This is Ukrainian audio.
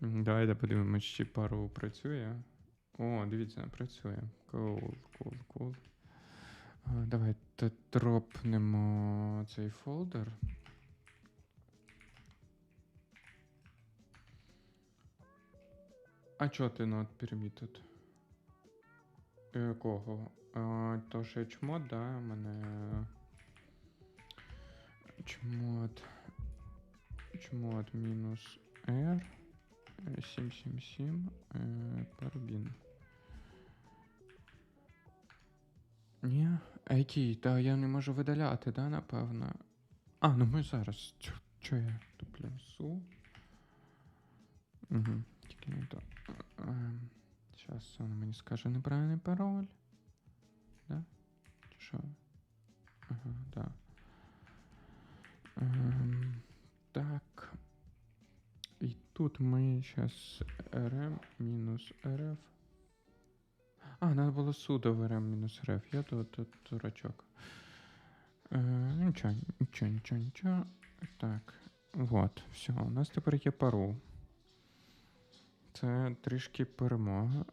Давайте подивимось, чи пару працює. О, дивіться, працює. Cool, cool, cool. Давайте дропнемо цей фолдер. А чого ти not permitted? Е, Кого? То ще чмод, да, у мене. Чмод. Чмод мінус. 777 е, парбін. Ні, IT, та я не можу видаляти, да, напевно. А, ну ми зараз. Чо, чо я туплю? Су. Угу, тільки не то. Зараз воно мені скаже неправильний пароль. Тут ми сейчас rm минус rf. А, надо було судо в rm минус rf. Я тут, тут дурачок. Е, нічого, нічого, нічого, нічого. Так. Вот, все, у нас тепер є пару. Це трішки перемога.